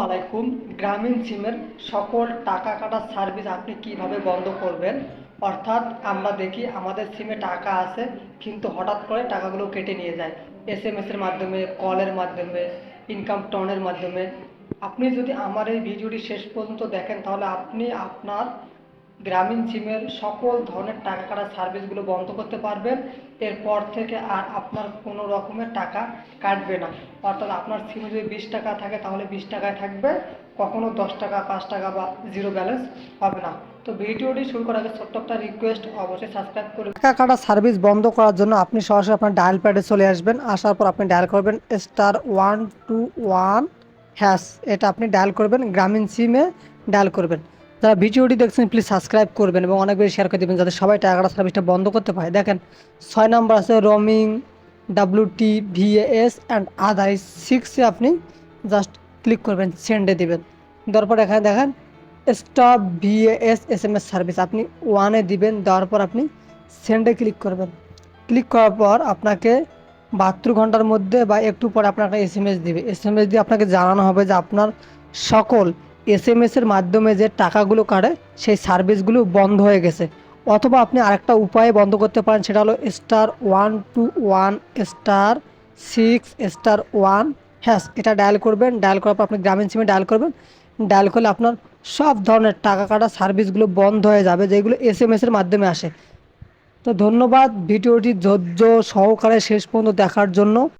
আলাইকুম। গ্রামীণ সিমের সকল টাকা কাটার সার্ভিস আপনি কীভাবে বন্ধ করবেন? অর্থাৎ আমরা দেখি আমাদের সিমে টাকা আছে, কিন্তু হঠাৎ করে টাকাগুলো কেটে নিয়ে যায়। এস এম এর মাধ্যমে কলের মাধ্যমে ইনকাম টনের মাধ্যমে। আপনি যদি আমার এই ভিডিওটি শেষ পর্যন্ত দেখেন, তাহলে আপনি আপনার গ্রামীণ সিমের সকল ধরনের টাকা কাটার সার্ভিসগুলো বন্ধ করতে পারবেন। এরপর থেকে আর আপনার কোনো রকমের টাকা কাটবে না। অর্থাৎ আপনার সিমে যদি বিশ টাকা থাকে, তাহলে বিশ টাকায় থাকবে। কখনো দশ টাকা, পাঁচ টাকা বা জিরো ব্যালেন্স হবে না। তো ভিডিওটি শুরু করার আগে ছোট্ট একটা রিকোয়েস্ট অবশ্যই সাবস্ক্রাইব করে টাকা কাটা সার্ভিস বন্ধ করার জন্য আপনি সরাসরি আপনার ডায়াল প্যাডে চলে আসবেন। আসার পর আপনি ডায়াল করবেন star one two one hash এটা আপনি ডায়াল করবেন, গ্রামীণ সিমে ডায়াল করবেন। যারা ভিডিওটি দেখছেন প্লিজ সাবস্ক্রাইব করবেন এবং অনেক বেশি শেয়ার করে দেবেন যাতে সবাই টাকা কাটা সার্ভিসটা বন্ধ করতে পারে। দেখেন, ছয় নম্বর আছে roaming W T VAS and other সিক্সে আপনি জাস্ট ক্লিক করবেন সেন্ডে দিবেন। দেওয়ার পর এখানে দেখেন stop VAS S M S service আপনি ওয়ানে দিবেন, দেওয়ার পর আপনি সেন্ডে ক্লিক করবেন। ক্লিক করার পর আপনাকে বাহাত্তর ঘণ্টার মধ্যে বা একটু পরে আপনাকে এস এম এস দিবে। এস এম এস দিয়ে আপনাকে জানানো হবে যে আপনার সকল এস এম এসের মাধ্যমে যে টাকাগুলো কাটে, সেই সার্ভিসগুলো বন্ধ হয়ে গেছে। অথবা আপনি আরেকটা উপায়ে বন্ধ করতে পারেন, সেটা হলো star one two one star six star one হ্যাঁ এটা ডায়াল করবেন ডায়াল করার পর আপনি গ্রামীণ সিমে ডায়াল করবেন। ডায়াল করলে আপনার সব ধরনের টাকা কাটা সার্ভিসগুলো বন্ধ হয়ে যাবে, যেগুলো এস এম এসের মাধ্যমে আসে। তো ধন্যবাদ, ভিডিওটি ধৈর্য সহকারে শেষ পর্যন্ত দেখার জন্য।